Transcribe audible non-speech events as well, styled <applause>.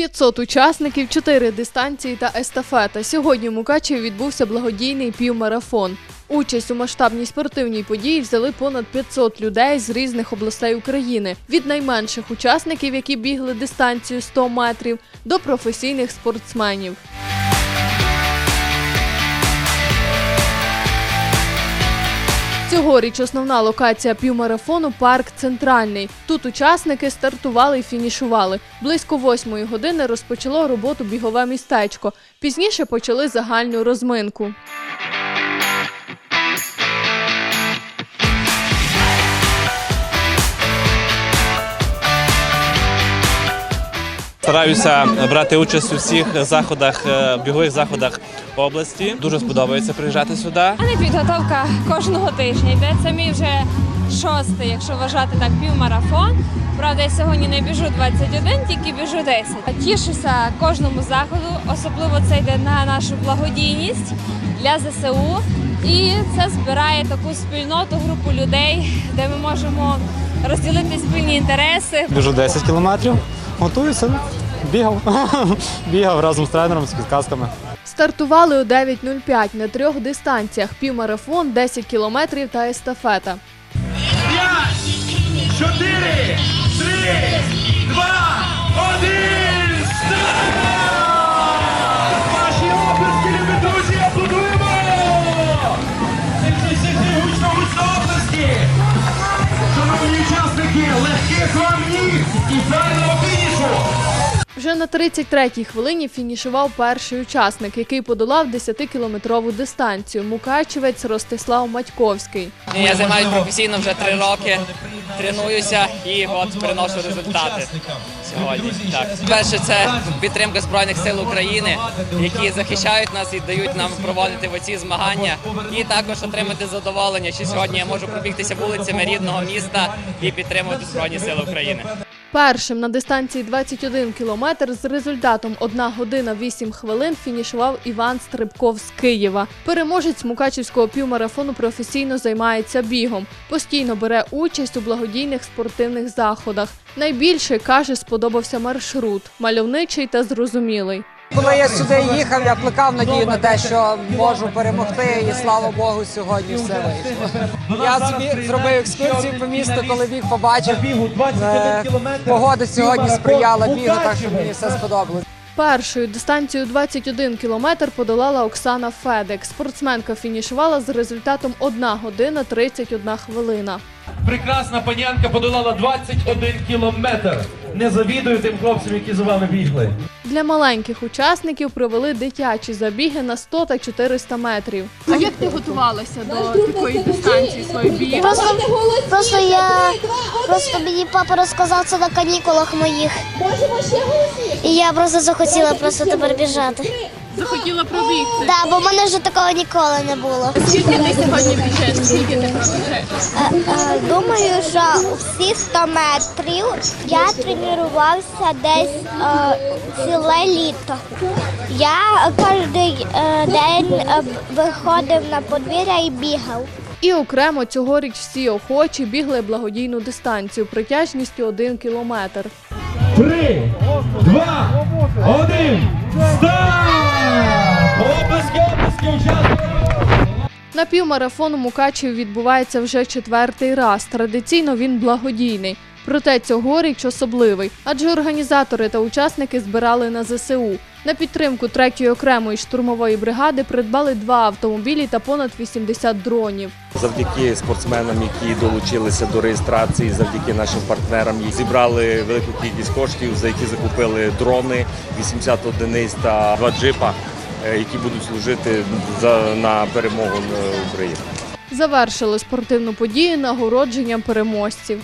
П'ятсот учасників, 4 дистанції та естафета. Сьогодні в Мукачеві відбувся благодійний півмарафон. Участь у масштабній спортивній події взяли понад 500 людей з різних областей України, від найменших учасників, які бігли дистанцію 100 метрів, до професійних спортсменів. Цьогоріч основна локація півмарафону парк Центральний. Тут учасники стартували і фінішували. Близько восьмої години розпочало роботу бігове містечко. Пізніше почали загальну розминку. Стараюся брати участь у всіх заходах, е, бігових заходах області. Дуже сподобається приїжджати сюди. У мене підготовка кожного тижня йде. Це мій вже шостий, якщо вважати так, півмарафон. Правда, я сьогодні не біжу 21, тільки біжу 10. Тішуся кожному заходу, особливо це йде на нашу благодійність для ЗСУ. І це збирає таку спільноту, групу людей, де ми можемо розділити спільні інтереси, Біжу 10 кілометрів, готуюся, бігав. <laughs> бігав разом з тренером, з підказками. Стартували о 9.05 на трьох дистанціях: півмарафон, 10 кілометрів та естафета. П'ять, чотири, три, Вже на 33-й хвилині фінішував перший учасник, який подолав 10-кілометрову дистанцію. Мукачевець Ростислав Матьковський. Я займаюся професійно вже три роки, тренуюся і от приношу результати сьогодні. Так, перше, це підтримка збройних сил України, які захищають нас і дають нам проводити в оці змагання, і також отримати задоволення, що сьогодні я можу пробігтися вулицями рідного міста і підтримувати збройні сили України. Першим на дистанції 21 кілометр з результатом 1 година 8 хвилин фінішував Іван Стрибков з Києва. Переможець Мукачівського півмарафону професійно займається бігом, постійно бере участь у благодійних спортивних заходах. Найбільше каже, сподобався маршрут, мальовничий та зрозумілий. Коли я сюди їхав, я плекав надію на те, що можу перемогти, і слава Богу, сьогодні все вийшло. Я собі зробив екскурсію по місту, коли біг побачив. Е, Погода сьогодні сприяла бігу, так що мені все сподобалось. Першою дистанцію 21 кілометр подолала Оксана Федек. Спортсменка фінішувала з результатом 1 година 31 хвилина. Прекрасна панянка подолала 21 кілометр. Не завідую тим хлопцям, які за вами бігли. Для маленьких учасників провели дитячі забіги на 100 та 400 метрів. А як ти готувалася до такої дистанції своєї бігу? Просто, просто я просто мені папа розказав це на канікулах моїх. І я просто захотіла просто тепер біжати. Захотіла пробігти. Так, бо в мене вже такого ніколи не було. Скільки ти сьогодні біжеш? Скільки ти пробіжеш? Е, е, Думаю, що всі 100 метрів я тренувався десь е, ціле літо. Я кожен день е, виходив на подвір'я і бігав. І окремо цьогоріч всі охочі бігли благодійну дистанцію протяжністю 1 кілометр. Три, два, один, старт! Оплески, оплески, учасники! На півмарафон у Мукачеві відбувається вже четвертий раз. Традиційно він благодійний. Проте цьогоріч особливий, адже організатори та учасники збирали на ЗСУ. На підтримку третьої окремої штурмової бригади придбали два автомобілі та понад 80 дронів. Завдяки спортсменам, які долучилися до реєстрації, завдяки нашим партнерам, зібрали велику кількість коштів, за які закупили дрони, 80 одиниць та два джипа, е, які будуть служити на перемогу е, України. Завершили спортивну подію нагородженням переможців.